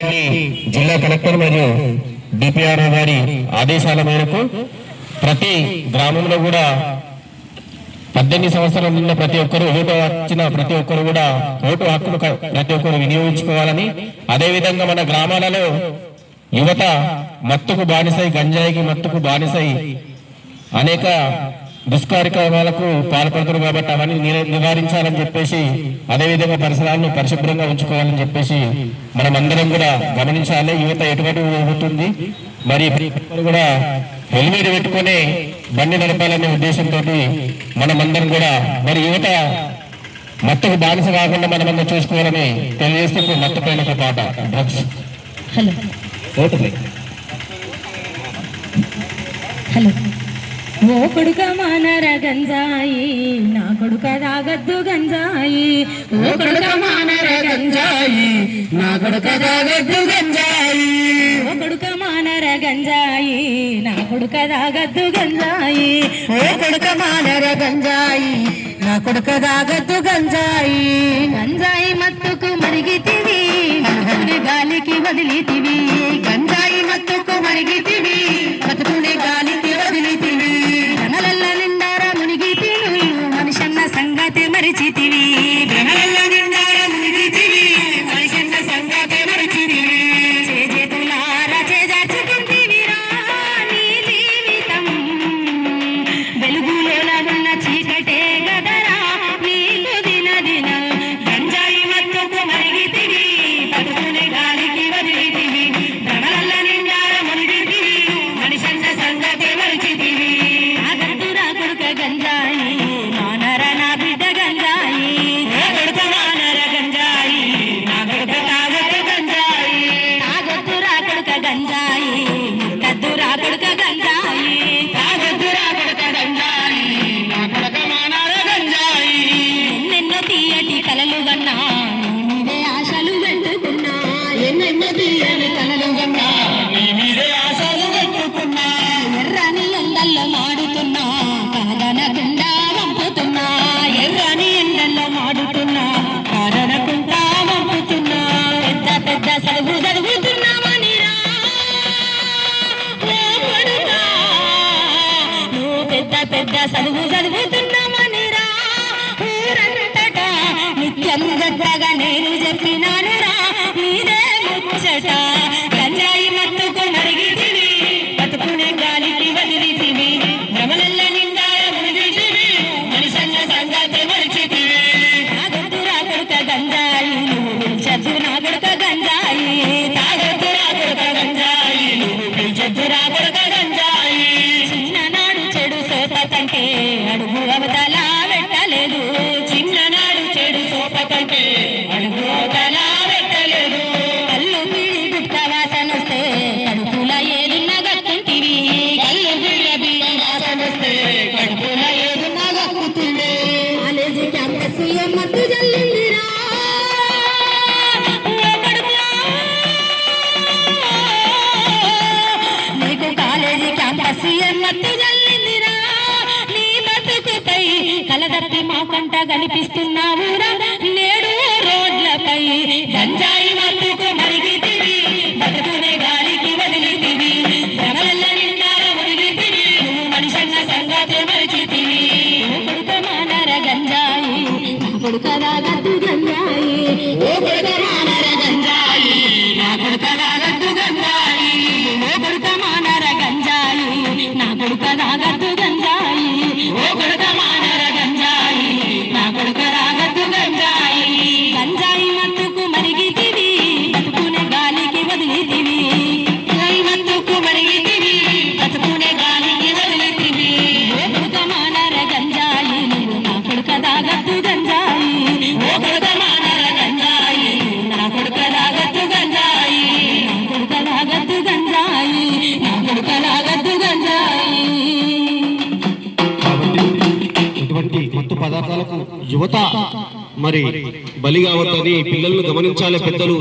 జిల్లా కలెక్టర్ మరియు డిపిఆర్ఓ గారి ఆదేశాల మేరకు ప్రతి గ్రామంలో కూడా పద్దెనిమిది సంవత్సరాల నిన్న ప్రతి ఒక్కరు ఓటు వచ్చిన ప్రతి ఒక్కరు కూడా ఓటు హక్కును ప్రతి ఒక్కరు వినియోగించుకోవాలని అదేవిధంగా మన గ్రామాలలో యువత మత్తుకు బానిసై గంజాయికి మత్తుకు బానిసై అనేక దుష్కార్యక్రమాలకు పాల్పడుతున్నారు కాబట్టి అవన్నీ నివారించాలని చెప్పేసి అదేవిధంగా పరిసరాలను పరిశుభ్రంగా ఉంచుకోవాలని చెప్పేసి మనం అందరం కూడా గమనించాలి. యువత ఎటువంటి పోతుంది మరి కూడా హెల్మెట్ పెట్టుకొని బండి నడపాలనే ఉద్దేశంతో మనమందరం కూడా మరి యువత మత్తుకు బానిస కాకుండా మనమందరం చూసుకోవాలని తెలియజేస్తూ ఇప్పుడు మత్తు పైన ఒక పాట. డ్రగ్స్. హలో. హలో. ఓ కొడుక మానర గంజాయి నా కొడుక తాగద్దు గంజాయి. ఓ కొడుక మానర గంజాయి నా కొడుక తాగద్దు గంజాయి. ఓ కొడుక మానర గంజాయి నా కొడుక తాగద్దు గంజాయి. ఓ కొడుక మానర గంజాయి నా కొడుక దాగద్దు గంజాయి. గంజాయి మత్తుకు మరిగితివి గాలికి వదిలితివి. గంజాయి మత్తుకు మరిగితివి బతుకునే గాలికి పెద్ద పెద్ద చదువు చదువుతున్నామనిరా ఊరంతటా నిత్యం గట్టగా నేను చెప్పినాను అడుగు అవతల పెట్టలేదు. చిన్ననాడు చెడు సోప కంటే అడుగు అవతల పెట్టలేదు. కళ్ళు బిడి గుట్ట వాసనొస్తే కడుపుల ఏదున్న గక్కుంటివి కళ్ళు బిళ్ళ బియ్య వాసనొస్తే కడుపుల ఏదున్న గక్కుతుంది కాలేజీ క్యాంపస్ మత్తు జల్లిందిరా. ఓ కొడుకా. నీకు కాలేజీ క్యాంపస్ ఎమ్మత్తు జల్లిందిరా కలదప్పి మా కంట కనిపిస్తున్నావురా నేడు రోడ్లపై గంజాయి మత్తుకు మరిగితివి. బతుకునే గాలికి వదిలితివి. భ్రమలల్ల నిండార మునిగితివి నువ్వు మనిషన్న సంగతి మరిచితివి. కొడుక మానర గంజాయి. కొడుక కాబట్టి ఇటువంటి మత్తు పదార్థాలకు యువత మరి బలి కావద్దని పిల్లలను గమనించాలి పెద్దలు.